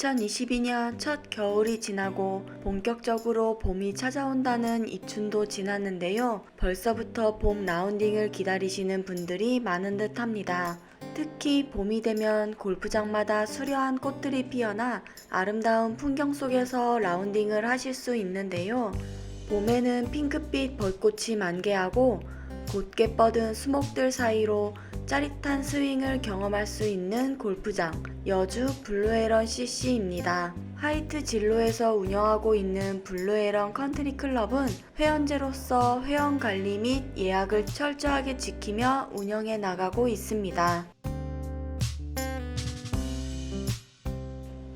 2022년 첫 겨울이 지나고 본격적으로 봄이 찾아온다는 입춘도 지났는데요. 벌써부터 봄 라운딩을 기다리시는 분들이 많은 듯 합니다. 특히 봄이 되면 골프장마다 수려한 꽃들이 피어나 아름다운 풍경 속에서 라운딩을 하실 수 있는데요. 봄에는 핑크빛 벌꽃이 만개하고 곧게 뻗은 수목들 사이로 짜릿한 스윙을 경험할 수 있는 골프장 여주 블루헤런 CC입니다. 화이트 진로에서 운영하고 있는 블루헤런 컨트리 클럽은 회원제로서 회원 관리 및 예약을 철저하게 지키며 운영해 나가고 있습니다.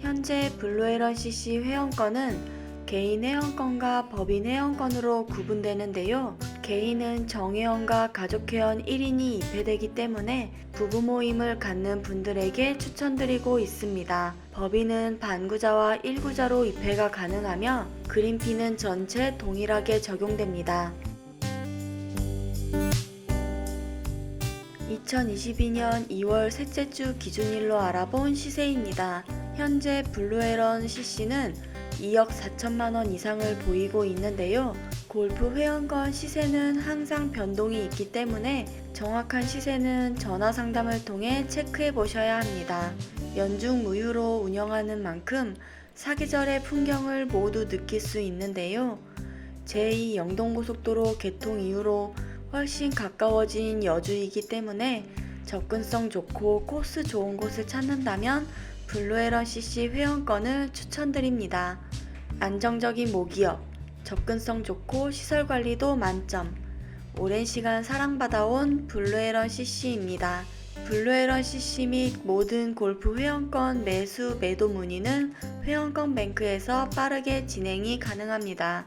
현재 블루헤런 CC 회원권은 개인 회원권과 법인 회원권으로 구분되는데요. 개인은 정회원과 가족회원 1인이 입회되기 때문에 부부 모임을 갖는 분들에게 추천드리고 있습니다. 법인은 반구자와 1구자로 입회가 가능하며 그린피는 전체 동일하게 적용됩니다. 2022년 2월 셋째 주 기준일로 알아본 시세입니다. 현재 블루헤런 CC는 2억 4천만 원 이상을 보이고 있는데요. 골프 회원권 시세는 항상 변동이 있기 때문에 정확한 시세는 전화 상담을 통해 체크해 보셔야 합니다. 연중 무휴로 운영하는 만큼 사계절의 풍경을 모두 느낄 수 있는데요. 제2 영동고속도로 개통 이후로 훨씬 가까워진 여주이기 때문에 접근성 좋고 코스 좋은 곳을 찾는다면 블루헤런 CC 회원권을 추천드립니다. 안정적인 모기업, 접근성 좋고 시설 관리도 만점. 오랜 시간 사랑받아온 블루헤런 CC입니다. 블루헤런 CC 및 모든 골프 회원권 매수 매도 문의는 회원권 뱅크에서 빠르게 진행이 가능합니다.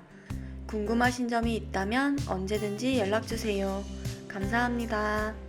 궁금하신 점이 있다면 언제든지 연락 주세요. 감사합니다.